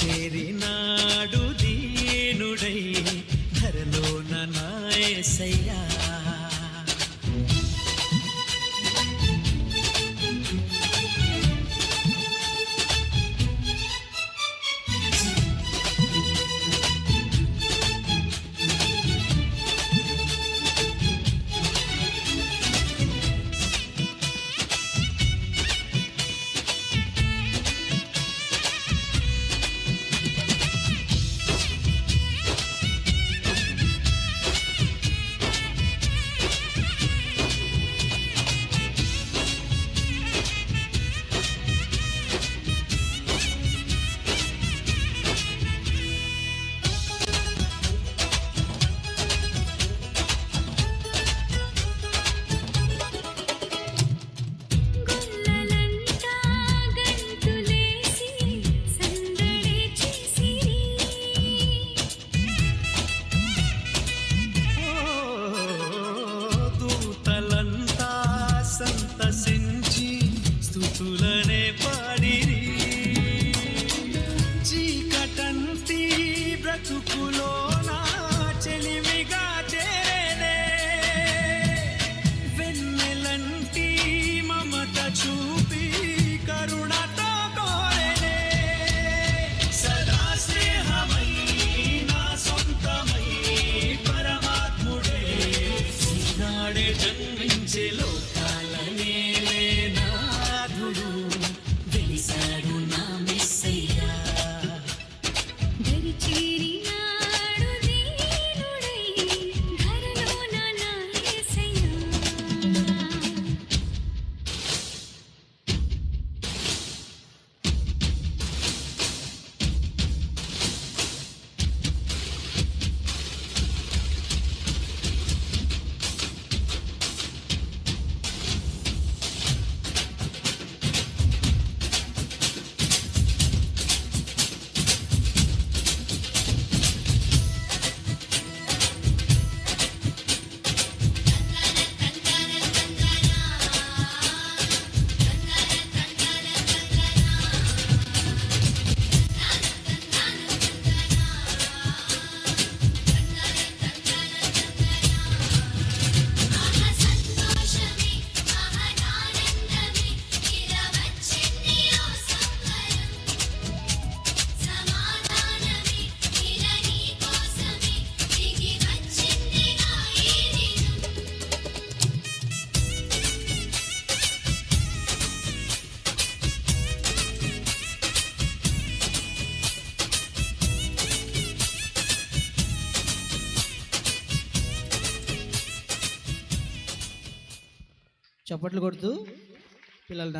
చేరినాడు దీనుడై ధరలో నాయసయ్యా. చప్పట్లు కొడుతూ పిల్లలు